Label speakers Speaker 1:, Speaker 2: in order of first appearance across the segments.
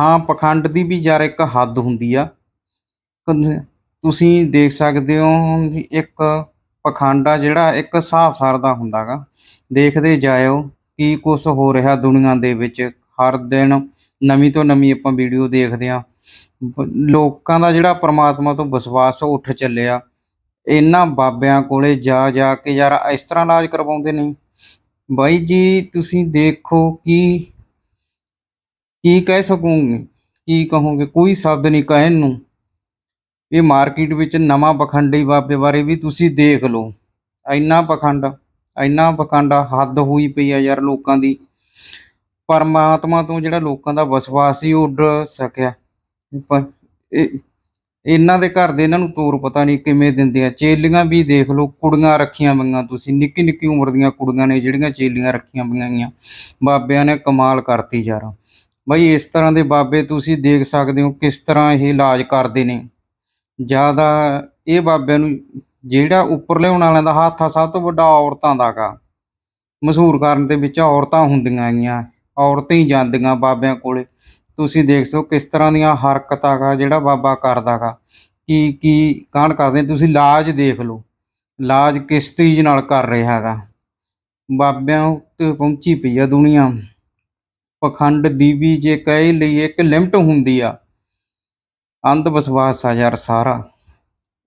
Speaker 1: ਹਾਂ, ਪਖੰਡ ਦੀ ਵੀ ਯਾਰ ਇੱਕ ਹੱਦ ਹੁੰਦੀ ਆ। ਕਨ- ਤੁਸੀਂ ਦੇਖ ਸਕਦੇ ਹੋ ਇੱਕ ਪਖੰਡ ਆ ਜਿਹੜਾ ਇੱਕ ਹਿਸਾਬ ਸਾਰ ਦਾ ਹੁੰਦਾਗਾ। ਦੇਖਦੇ ਜਾਇਓ ਕੀ ਕੁਛ ਹੋ ਰਿਹਾ ਦੁਨੀਆ ਦੇ ਵਿੱਚ। ਹਰ ਦਿਨ ਨਵੀਂ ਤੋਂ ਨਵੀਂ ਆਪਾਂ ਵੀਡੀਓ ਦੇਖਦੇ ਆ ਲੋਕਾਂ ਦਾ ਜਿਹੜਾ ਪ੍ਰਮਾਤਮਾ ਤੋਂ ਵਿਸ਼ਵਾਸ ਉੱਠ ਚੱਲਿਆ। ਇਹਨਾਂ ਬਾਬਿਆਂ ਕੋਲੇ ਜਾ ਜਾ ਕੇ ਯਾਰ ਇਸ ਤਰ੍ਹਾਂ ਇਲਾਜ ਕਰਵਾਉਂਦੇ ਨੇ। ਬਾਈ ਜੀ, ਤੁਸੀਂ ਦੇਖੋ ਕਿ ਕੀ ਕਹਿ ਸਕੂੰਗੇ? ਕੀ ਕਹੋਗੇ? ਕੋਈ ਸ਼ਬਦ ਨਹੀਂ ਕਹਿਣ ਨੂੰ। ਇਹ ਮਾਰਕੀਟ ਵਿੱਚ ਨਵਾਂ ਪਖੰਡੀ ਬਾਬੇ ਬਾਰੇ ਵੀ ਤੁਸੀਂ ਦੇਖ ਲਓ। ਇੰਨਾ ਪਖੰਡ ਇੰਨਾ ਪਖੰਡ ਹੱਦ ਹੋਈ ਪਈ ਆ ਯਾਰ ਲੋਕਾਂ ਦੀ। ਪਰਮਾਤਮਾ ਤੋਂ ਜਿਹੜਾ ਲੋਕਾਂ ਦਾ ਵਿਸ਼ਵਾਸ ਸੀ, ਉਹ ਉੱਡ ਸਕਿਆ। ਪਰ ਇਹਨਾਂ ਦੇ ਘਰ ਦੇ ਇਹਨਾਂ ਨੂੰ ਤੋਰ ਪਤਾ ਨਹੀਂ ਕਿਵੇਂ ਦਿੰਦੇ ਆ। ਚੇਲੀਆਂ ਵੀ ਦੇਖ ਲਓ, ਕੁੜੀਆਂ ਰੱਖੀਆਂ ਪਈਆਂ ਤੁਸੀਂ। ਨਿੱਕੀ ਨਿੱਕੀ ਉਮਰ ਦੀਆਂ ਕੁੜੀਆਂ ਨੇ ਜਿਹੜੀਆਂ ਚੇਲੀਆਂ ਰੱਖੀਆਂ ਪਈਆਂ ਗੀਆਂ। ਬਾਬਿਆਂ ਨੇ ਕਮਾਲ ਕਰਤੀ ਯਾਰ। ਬਈ ਇਸ ਤਰ੍ਹਾਂ ਦੇ ਬਾਬੇ ਤੁਸੀਂ ਦੇਖ ਸਕਦੇ ਹੋ ਕਿਸ ਤਰ੍ਹਾਂ ਇਹ ਇਲਾਜ ਕਰਦੇ ਨੇ। ਜ਼ਿਆਦਾ ਇਹ ਬਾਬਿਆਂ ਨੂੰ ਜਿਹੜਾ ਉੱਪਰ ਲਿਆਉਣ ਵਾਲਿਆਂ ਦਾ ਹੱਥ ਆ, ਸਭ ਤੋਂ ਵੱਡਾ ਔਰਤਾਂ ਦਾ ਗਾ। ਮਸ਼ਹੂਰ ਕਰਨ ਦੇ ਵਿੱਚ ਔਰਤਾਂ ਹੁੰਦੀਆਂ ਗੀਆਂ ਔਰਤਾਂ ਹੀ ਜਾਂਦੀਆਂ ਬਾਬਿਆਂ ਕੋਲੇ। ਤੁਸੀਂ ਦੇਖ ਸੋ ਕਿਸ ਤਰ੍ਹਾਂ ਦੀਆਂ ਹਰਕਤਾਂ ਗਾ ਜਿਹੜਾ ਬਾਬਾ ਕਰਦਾ ਗਾ। ਕੀ ਕੀ ਕਾਂਡ ਕਰਦੇ ਤੁਸੀਂ ਲਾਜ ਦੇਖ ਲਓ। ਲਾਜ ਕਿਸ ਤਰੀਜ ਨਾਲ ਕਰ ਰਿਹਾ ਹੈਗਾ ਬਾਬਿਆਂ ਉੱਤੇ ਪਹੁੰਚੀ ਪਈ ਆ ਦੁਨੀਆ। ਪਖੰਡ ਦੀ ਵੀ ਜੇ ਕਹੇ ਲਈ ਇੱਕ ਲਿਮਟ ਹੁੰਦੀ ਆ, ਅੰਧ ਵਿਸ਼ਵਾਸ ਆ ਯਾਰ ਸਾਰਾ।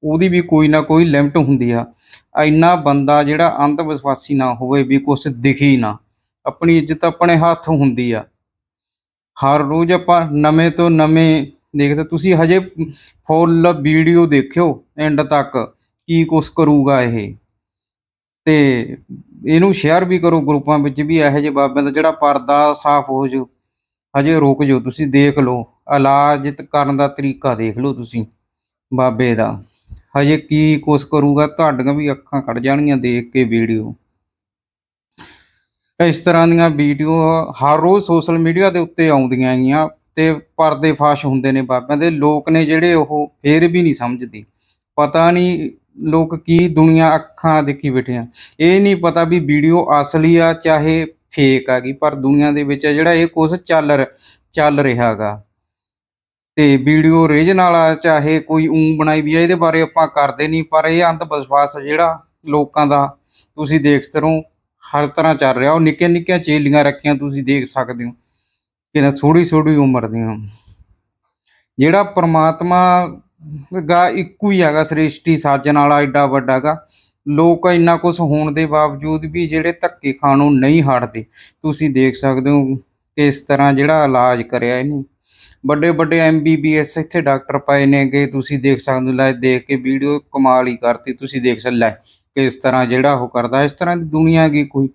Speaker 1: ਉਹਦੀ ਵੀ ਕੋਈ ਨਾ ਕੋਈ ਲਿਮਟ ਹੁੰਦੀ ਆ। ਇੰਨਾ ਬੰਦਾ ਜਿਹੜਾ ਅੰਧ ਵਿਸ਼ਵਾਸੀ ਨਾ ਹੋਵੇ ਵੀ ਕੁਛ ਦਿਖੀ ਨਾ, ਆਪਣੀ ਇੱਜ਼ਤ ਆਪਣੇ ਹੱਥ ਹੁੰਦੀ ਆ। ਹਰ ਰੋਜ਼ ਆਪਾਂ ਨਵੇਂ ਤੋਂ ਨਵੇਂ ਦੇਖਦੇ, ਤੁਸੀਂ ਹਜੇ ਫੁੱਲ ਵੀਡੀਓ ਦੇਖਿਓ ਐਂਡ ਤੱਕ ਕੀ ਕੁਛ ਕਰੂਗਾ ਇਹ। ਤੇ ਇਹਨੂੰ ਸ਼ੇਅਰ ਵੀ ਕਰੋ ਗਰੁੱਪਾਂ ਵਿੱਚ ਵੀ ਇਹੋ ਜਿਹੇ ਬਾਬਿਆਂ ਦਾ ਜਿਹੜਾ ਪਰਦਾ ਸਾਫ਼ ਹੋ ਜਾਓ ਹਜੇ ਰੁਕ ਜਾਓ ਤੁਸੀਂ ਦੇਖ ਲਓ, ਇਲਾਜ ਕਰਨ ਦਾ ਤਰੀਕਾ ਦੇਖ ਲਓ ਤੁਸੀਂ ਬਾਬੇ ਦਾ। ਹਜੇ ਕੀ ਕੁਛ ਕਰੂਗਾ, ਤੁਹਾਡੀਆਂ ਵੀ ਅੱਖਾਂ ਕੱਢ ਜਾਣਗੀਆਂ ਦੇਖ ਕੇ ਵੀਡੀਓ। ਇਸ ਤਰ੍ਹਾਂ ਦੀਆਂ ਵੀਡੀਓ ਹਰ ਰੋਜ਼ ਸੋਸ਼ਲ ਮੀਡੀਆ ਦੇ ਉੱਤੇ ਆਉਂਦੀਆਂ ਹੈਗੀਆਂ ਤੇ ਪਰਦੇ ਫਾਸ਼ ਹੁੰਦੇ ਨੇ ਬਾਬਿਆਂ ਦੇ। ਲੋਕ ਨੇ ਜਿਹੜੇ ਉਹ ਫੇਰ ਵੀ ਨਹੀਂ ਸਮਝਦੇ। ਪਤਾ ਨਹੀਂ ਲੋਕ ਕੀ ਦੁਨੀਆ ਅੱਖਾਂ ਦੇਖੀ ਬੈਠੇ ਆ। ਇਹ ਨਹੀਂ ਪਤਾ ਵੀ ਵੀਡੀਓ ਅਸਲੀ ਆ ਚਾਹੇ ਫੇਕ ਆ ਗਈ, ਪਰ ਦੁਨੀਆ ਦੇ ਵਿੱਚ ਜਿਹੜਾ ਇਹ ਕੁਝ ਚੱਲ ਰ- ਚੱਲ ਰਿਹਾਗਾ ਤੇ ਵੀਡੀਓ ਰੇਜ ਨਾਲ ਆ, ਚਾਹੇ ਕੋਈ ਊਂ ਬਣਾਈ ਵੀ ਆ, ਇਹਦੇ ਬਾਰੇ ਆਪਾਂ ਕਰਦੇ ਨਹੀਂ, ਪਰ ਇਹ ਅੰਧ ਵਿਸ਼ਵਾਸ ਜਿਹੜਾ ਲੋਕਾਂ ਦਾ। ਤੁਸੀਂ ਦੇਖ ਸਰੋ ਹਰ ਤਰ੍ਹਾਂ ਚੱਲ ਰਿਹਾ। ਉਹ ਨਿੱਕੀਆਂ ਨਿੱਕੀਆਂ ਚੇਲੀਆਂ ਰੱਖੀਆਂ ਤੁਸੀਂ ਦੇਖ ਸਕਦੇ ਹੋ। ਕਿ ਥੋੜੀ ਥੋੜੀ ਉਮਰ ਦੀਆਂ। ਜਿਹੜਾ ਪਰਮਾਤਮਾ ਗਾ ਇੱਕੋ ਹੀ ਹੈਗਾ ਸ੍ਰਿਸ਼ਟੀ ਸਾਜਣ ਵਾਲਾ ਐਡਾ ਵੱਡਾ ਗਾ। ਲੋਕ ਇੰਨਾ ਕੁਝ ਹੋਣ ਦੇ ਬਾਵਜੂਦ ਵੀ ਜਿਹੜੇ ਧੱਕੇ ਖਾਣ ਨੂੰ ਨਹੀਂ ਹਟਦੇ। ਤੁਸੀਂ ਦੇਖ ਸਕਦੇ ਹੋ ਕਿਸ ਤਰ੍ਹਾਂ ਜਿਹੜਾ ਇਲਾਜ ਕਰਿਆ ਇਹਨੂੰ। ਵੱਡੇ ਵੱਡੇ ਐਮਬੀਬੀਐਸ ਇੱਥੇ ਡਾਕਟਰ ਪਏ ਨੇਗੇ। ਤੁਸੀਂ ਦੇਖ ਸਕਦੇ ਹੋ, ਲੈ ਦੇਖ ਕੇ ਵੀਡੀਓ ਕਮਾਲ ਹੀ ਕਰਤੀ। ਤੁਸੀਂ ਦੇਖ ਸਕ ਲੈ ਕਿਸ ਤਰ੍ਹਾਂ ਜਿਹੜਾ ਉਹ ਕਰਦਾ। ਇਸ ਤਰ੍ਹਾਂ ਦੀ ਦੁਨੀਆ ਕੀ ਕੋਈ?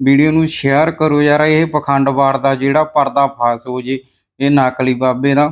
Speaker 1: ਵੀਡੀਓ ਨੂੰ ਸ਼ੇਅਰ ਕਰੋ ਯਾਰ, ਇਹ ਪਖੰਡਵਾਰ ਦਾ ਜਿਹੜਾ ਪਰਦਾ ਫਾਸ ਹੋ ਜੇ, ਇਹ ਨਕਲੀ ਬਾਬੇ ਦਾ।